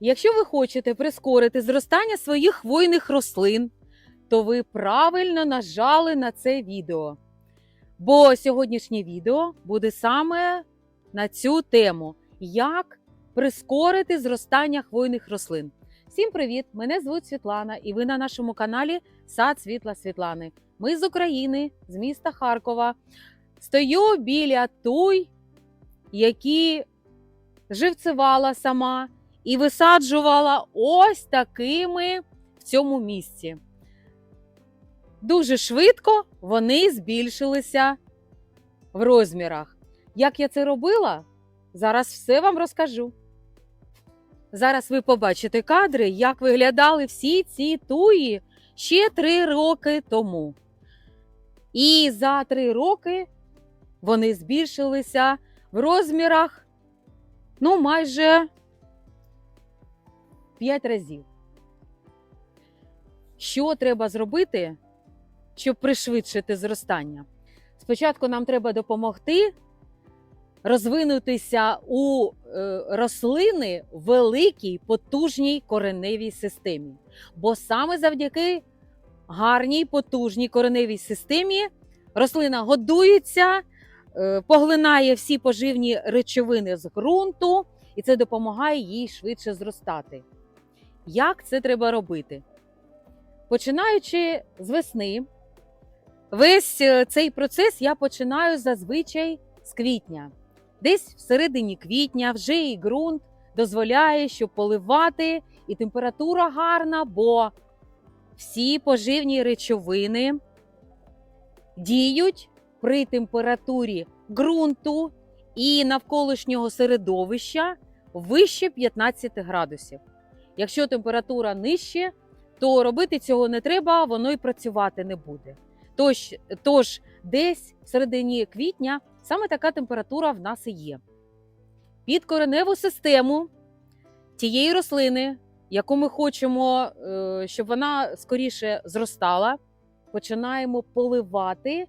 Якщо ви хочете прискорити зростання своїх хвойних рослин, то ви правильно нажали на це відео. Бо сьогоднішнє відео буде саме на цю тему: як прискорити зростання хвойних рослин. Всім привіт! Мене звуть Світлана, і ви на нашому каналі Сад Світла Світлани. Ми з України, з міста Харкова. Стою біля туй, які живцевала сама і висаджувала ось такими в цьому місці. Дуже швидко вони збільшилися в розмірах. Як я це робила, зараз все вам розкажу. Зараз ви побачите кадри, як виглядали всі ці туї ще три роки тому. І за три роки вони збільшилися в розмірах ну, майже 5 разів. Що треба зробити, щоб пришвидшити зростання? Спочатку нам треба допомогти розвинутися у е, рослини великій потужній кореневій системі. Бо саме завдяки гарній потужній кореневій системі рослина годується, е, поглинає всі поживні речовини з ґрунту, і це допомагає їй швидше зростати. Як це треба робити? Починаючи з весни, весь е, цей процес я починаю зазвичай з квітня. Десь в середині квітня вже і ґрунт дозволяє, щоб поливати, і температура гарна, бо всі поживні речовини діють при температурі ґрунту і навколишнього середовища вище 15 градусів. Якщо температура нижче, то робити цього не треба, воно й працювати не буде. Тож, тож десь в середині квітня саме така температура в нас і є. Під кореневу систему тієї рослини, яку ми хочемо, е, щоб вона скоріше зростала, починаємо поливати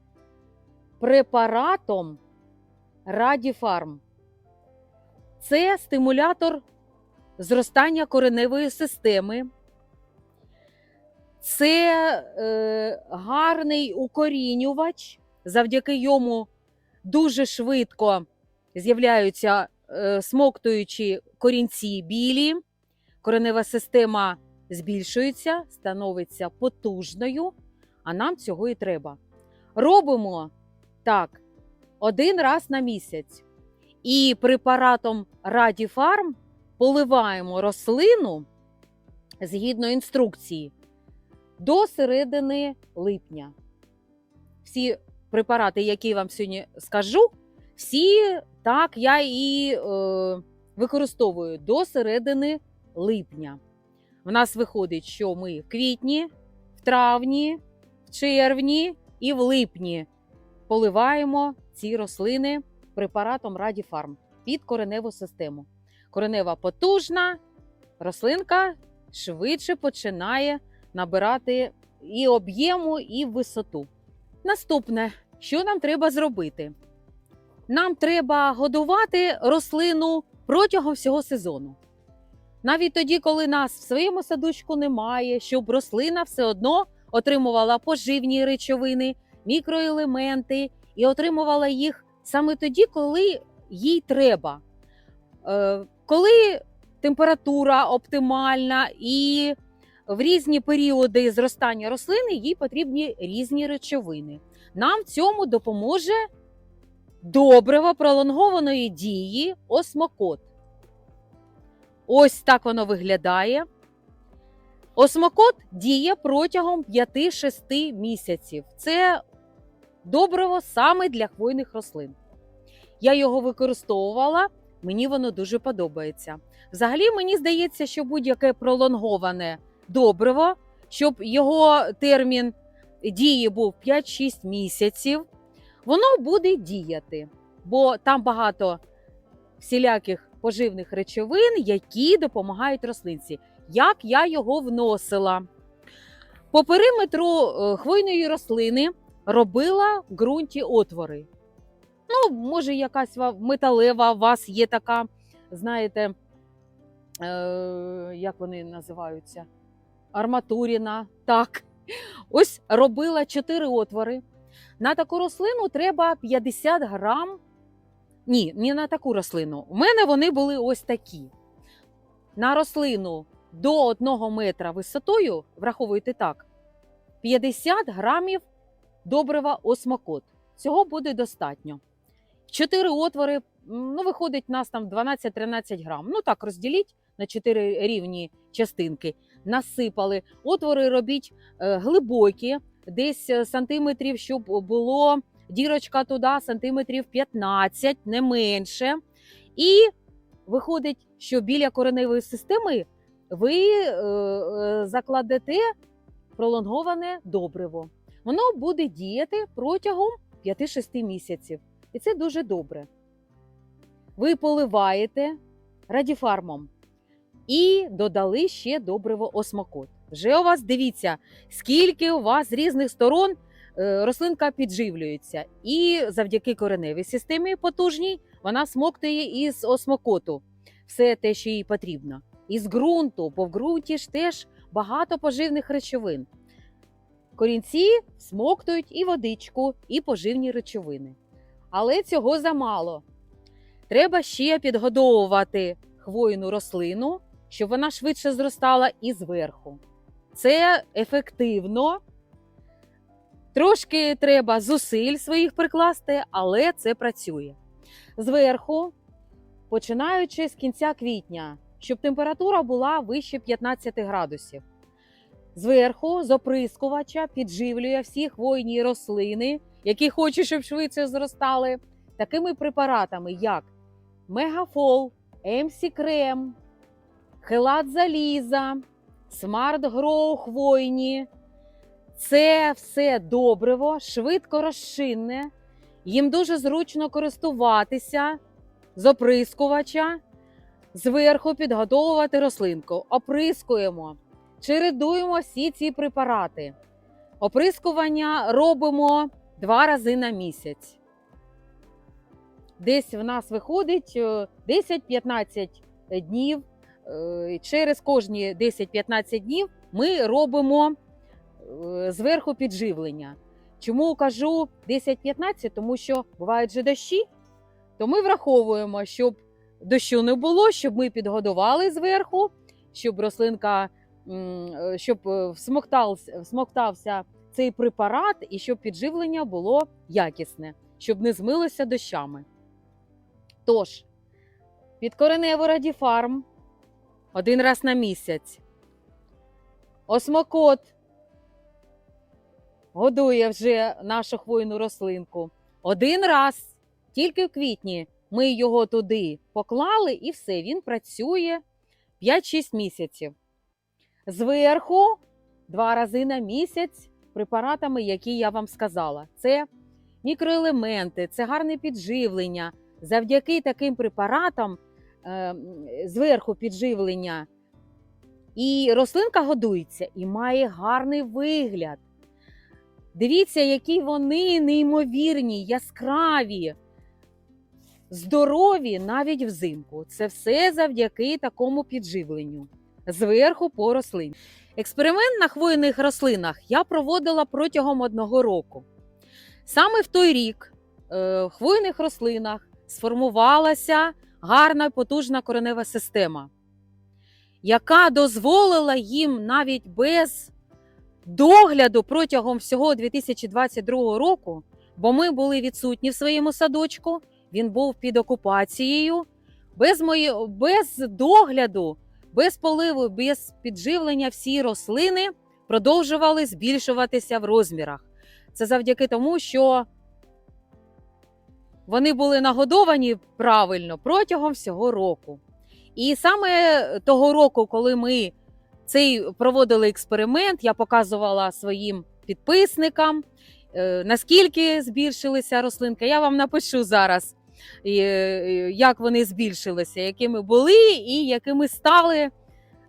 препаратом Радіфарм. Це стимулятор зростання кореневої системи. Це е, гарний укорінювач. Завдяки йому дуже швидко з'являються е, смоктуючі корінці білі. Коренева система збільшується, становиться потужною, а нам цього і треба. Робимо так один раз на місяць. І препаратом Радіфарм поливаємо рослину згідно інструкції до середини липня. Всі препарати, які я вам сьогодні скажу, всі так я і е, використовую до середини липня. В нас виходить, що ми в квітні, в травні, в червні і в липні поливаємо ці рослини препаратом Радіфарм під кореневу систему. Коренева потужна, рослинка швидше починає набирати і об'єму, і висоту. Наступне, що нам треба зробити? Нам треба годувати рослину протягом всього сезону. Навіть тоді, коли нас в своєму садочку немає, щоб рослина все одно отримувала поживні речовини, мікроелементи і отримувала їх саме тоді, коли їй треба. Коли температура оптимальна і в різні періоди зростання рослини їй потрібні різні речовини. Нам в цьому допоможе добриво пролонгованої дії осмокот. Ось так воно виглядає. Осмокот діє протягом 5-6 місяців. Це добриво саме для хвойних рослин. Я його використовувала, мені воно дуже подобається. Взагалі, мені здається, що будь-яке пролонговане добриво, щоб його термін дії був 5-6 місяців, воно буде діяти, бо там багато всіляких поживних речовин, які допомагають рослинці. Як я його вносила? По периметру е, хвойної рослини робила в ґрунті отвори. Ну, може, якась металева у вас є така, знаєте, е, як вони називаються? Арматуріна. Так. Ось робила 4 отвори. На таку рослину треба 50 грам. Ні, не на таку рослину. У мене вони були ось такі. На рослину до 1 метра висотою, враховуйте так, 50 грамів добрива осмокот. Цього буде достатньо. Чотири отвори, ну, виходить, у нас там 12-13 грам. Ну так, розділіть на 4 рівні частинки. Насипали. Отвори робіть е, глибокі, десь е, сантиметрів, щоб було дірочка туди, сантиметрів 15, не менше. І виходить, що біля кореневої системи ви е, закладете пролонговане добриво. Воно буде діяти протягом 5-6 місяців. І це дуже добре. Ви поливаєте радіфармом і додали ще добриво осмокот. Вже у вас дивіться, скільки у вас з різних сторон е, рослинка підживлюється. І завдяки кореневій системі потужній вона смоктує із осмокоту все те, що їй потрібно. Із ґрунту, бо в ґрунті ж теж багато поживних речовин. Корінці смоктують і водичку, і поживні речовини. Але цього замало. Треба ще підгодовувати хвойну рослину, щоб вона швидше зростала і зверху. Це ефективно. Трошки треба зусиль своїх прикласти, але це працює. Зверху, починаючи з кінця квітня, щоб температура була вище 15 градусів. Зверху з оприскувача підживлює всі хвойні рослини, які хочуть, щоб швидше зростали, такими препаратами, як Мегафол, МСі Крем, Хелат Заліза, Смарт Гроу хвойні. Це все добриво, швидко розчинне. Їм дуже зручно користуватися з оприскувача, зверху підготовувати рослинку. Оприскуємо, чередуємо всі ці препарати. Оприскування робимо два рази на місяць. Десь в нас виходить е, 10-15 днів. Е, Через кожні 10-15 днів ми робимо е, зверху підживлення. Чому кажу 10-15? Тому що бувають же дощі, то ми враховуємо, щоб дощу не було, щоб ми підгодували зверху, щоб рослинка, е, щоб е, всмоктався цей препарат і щоб підживлення було якісне, щоб не змилося дощами. Тож, підкоренево радіфарм один раз на місяць. Осмокот годує вже нашу хвойну рослинку. Один раз, тільки в квітні, ми його туди поклали, і все, він працює 5-6 місяців. Зверху два рази на місяць препаратами, які я вам сказала. Це мікроелементи, це гарне підживлення. Завдяки таким препаратам е, зверху підживлення. І рослинка годується і має гарний вигляд. Дивіться, які вони неймовірні, яскраві, здорові навіть взимку. Це все завдяки такому підживленню. Зверху по рослині. Експеримент на хвойних рослинах я проводила протягом одного року. Саме в той рік е, в хвойних рослинах сформувалася гарна потужна коренева система, яка дозволила їм навіть без догляду протягом всього 2022 року, бо ми були відсутні в своєму садочку, він був під окупацією, без, мої, без догляду, без поливу, без підживлення всі рослини продовжували збільшуватися в розмірах. Це завдяки тому, що вони були нагодовані правильно протягом всього року. І саме того року, коли ми цей проводили експеримент, я показувала своїм підписникам, е, наскільки збільшилися рослинки. Я вам напишу зараз, як вони збільшилися, якими були і якими стали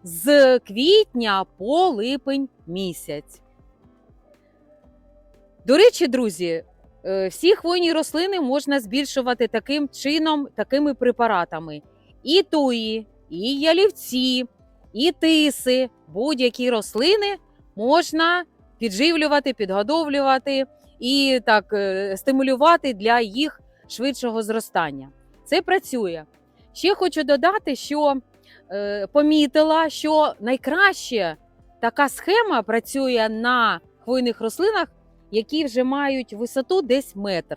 з квітня по липень місяць. До речі, друзі, е, всі хвойні рослини можна збільшувати таким чином, такими препаратами. І туї, і ялівці, і тиси, будь-які рослини можна підживлювати, підгодовлювати і так е, стимулювати для їх швидшого зростання. Це працює. Ще хочу додати, що е, помітила, що найкраще така схема працює на хвойних рослинах, які вже мають висоту десь метр.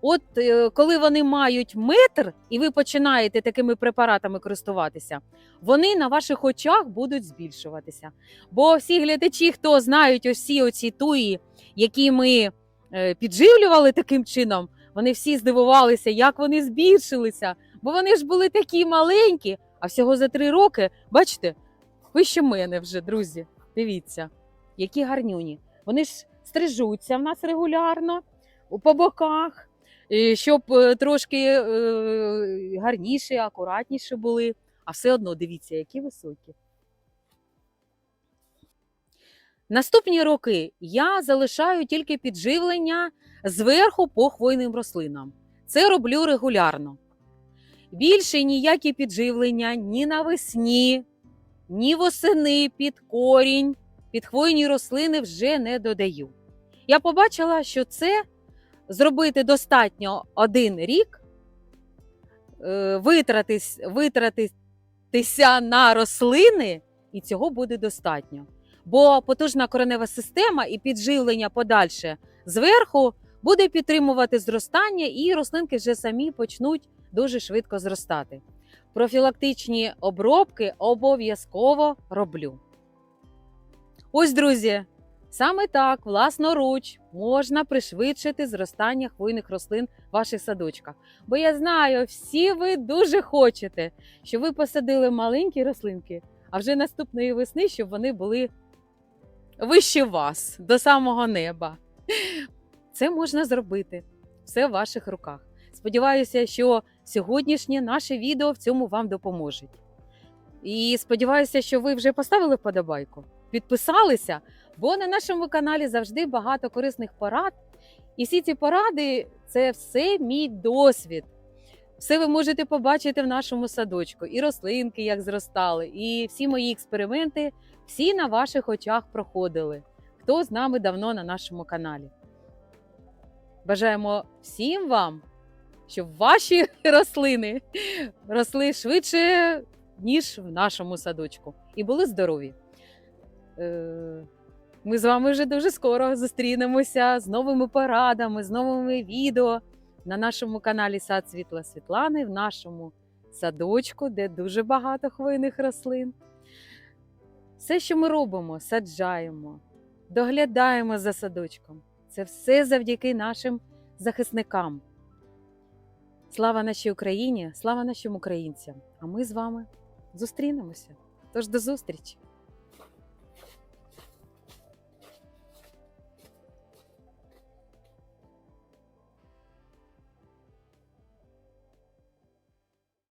От е, коли вони мають метр, і ви починаєте такими препаратами користуватися, вони на ваших очах будуть збільшуватися. Бо всі глядачі, хто знають усі оці туї, які ми е, підживлювали таким чином, вони всі здивувалися, як вони збільшилися. Бо вони ж були такі маленькі, а всього за три роки, бачите, вище мене вже, друзі. Дивіться, які гарнюні. Вони ж стрижуться в нас регулярно по боках, щоб е, трошки е, гарніші, акуратніші були. А все одно дивіться, які високі. Наступні роки я залишаю тільки підживлення зверху по хвойним рослинам. Це роблю регулярно. Більше ніякі підживлення ні навесні, ні восени під корінь, під хвойні рослини вже не додаю. Я побачила, що це зробити достатньо один рік, е, витратитися на рослини, і цього буде достатньо. Бо потужна коренева система і підживлення подальше зверху буде підтримувати зростання, і рослинки вже самі почнуть дуже швидко зростати. Профілактичні обробки обов'язково роблю. Ось, друзі, саме так, власноруч, можна пришвидшити зростання хвойних рослин в ваших садочках. Бо я знаю, всі ви дуже хочете, щоб ви посадили маленькі рослинки, а вже наступної весни, щоб вони були вище вас до самого неба. Це можна зробити. Все в ваших руках. Сподіваюся, що сьогоднішнє наше відео в цьому вам допоможе. І сподіваюся, що ви вже поставили вподобайку, підписалися, бо на нашому каналі завжди багато корисних порад. І всі ці поради це все мій досвід. Все ви можете побачити в нашому садочку. І рослинки, як зростали, і всі мої експерименти, всі на ваших очах проходили. Хто з нами давно на нашому каналі. Бажаємо всім вам, щоб ваші рослини росли швидше, ніж в нашому садочку, і були здорові. Е, Ми з вами вже дуже скоро зустрінемося з новими порадами, з новими відео на нашому каналі Сад Світла Світлани, в нашому садочку, де дуже багато хвойних рослин. Все, що ми робимо, саджаємо, доглядаємо за садочком. Це все завдяки нашим захисникам. Слава нашій Україні, слава нашим українцям! А ми з вами зустрінемося. Тож до зустрічі!